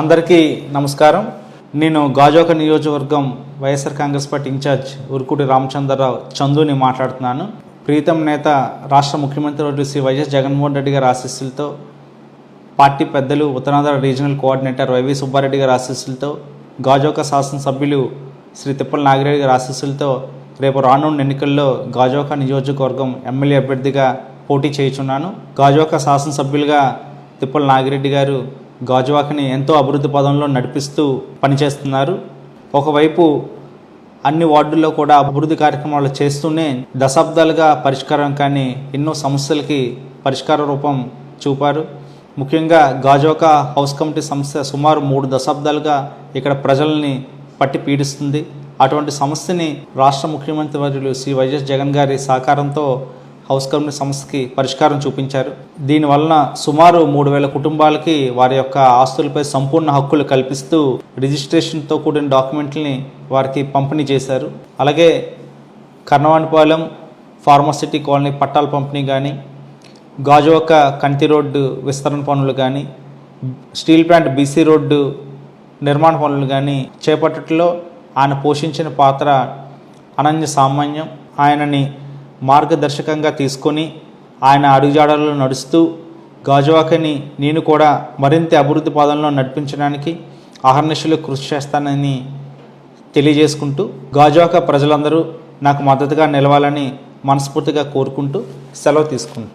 అందరికీ నమస్కారం. నేను గాజోక నియోజకవర్గం YSR Congress party incharge Urukuti Ramachandrarao చందుని మాట్లాడుతున్నాను. ప్రీతం నేత రాష్ట్ర ముఖ్యమంత్రి శ్రీ వైఎస్ జగన్మోహన్ రెడ్డి గారి ఆశీస్సులతో పార్టీ పెద్దలు Uttarandhra regional coordinator YV Subbareddy గారి ఆశీస్సులతో గాజోక శాసనసభ్యులు శ్రీ తిప్పల నాగిరెడ్డి గారి ఆశీస్సులతో రేపు రానున్న ఎన్నికల్లో గాజోక నియోజకవర్గం ఎమ్మెల్యే అభ్యర్థిగా పోటీ చేయుచున్నాను. గాజోక శాసనసభ్యులుగా తిప్పల నాగిరెడ్డి గారు గాజువాకని ఎంతో అభివృద్ధి పదంలో నడిపిస్తూ పనిచేస్తున్నారు. ఒకవైపు అన్ని వార్డుల్లో కూడా అభివృద్ధి కార్యక్రమాలు చేస్తూనే దశాబ్దాలుగా పరిష్కారం కానీ ఎన్నో సమస్యలకి పరిష్కార రూపం చూపారు. ముఖ్యంగా గాజోక హౌస్ కమిటీ సంస్థ సుమారు మూడు దశాబ్దాలుగా ఇక్కడ ప్రజల్ని పట్టి పీడిస్తుంది. అటువంటి సమస్యని రాష్ట్ర ముఖ్యమంత్రి వర్యులు శ్రీ వైఎస్ జగన్ గారి సహకారంతో హౌస్ కమిటీ సంస్థకి పరిష్కారం చూపించారు. దీనివలన సుమారు మూడు వేల కుటుంబాలకి వారి యొక్క ఆస్తులపై సంపూర్ణ హక్కులు కల్పిస్తూ రిజిస్ట్రేషన్తో కూడిన డాక్యుమెంట్లని వారికి పంపిణీ చేశారు. అలాగే కర్ణవాణిపాలెం ఫార్మసిటీ కాలనీ పట్టాల పంపిణీ కానీ గాజువక కంటి రోడ్డు విస్తరణ పనులు కానీ స్టీల్ ప్లాంట్ బీసీ రోడ్డు నిర్మాణ పనులు కానీ చేపట్టట్లో ఆయన పోషించిన పాత్ర అనన్య సామాన్యం. ఆయనని మార్గదర్శకంగా తీసుకొని ఆయన అడుగుజాడల్లో నడుస్తూ గాజువాకని నేను కూడా మరింత అభివృద్ధి పాదంలో నడిపించడానికి అహర్నిశలు కృషి చేస్తానని తెలియజేసుకుంటూ గాజువాక ప్రజలందరూ నాకు మద్దతుగా నిలవాలని మనస్ఫూర్తిగా కోరుకుంటూ సెలవు తీసుకుంటున్నాను.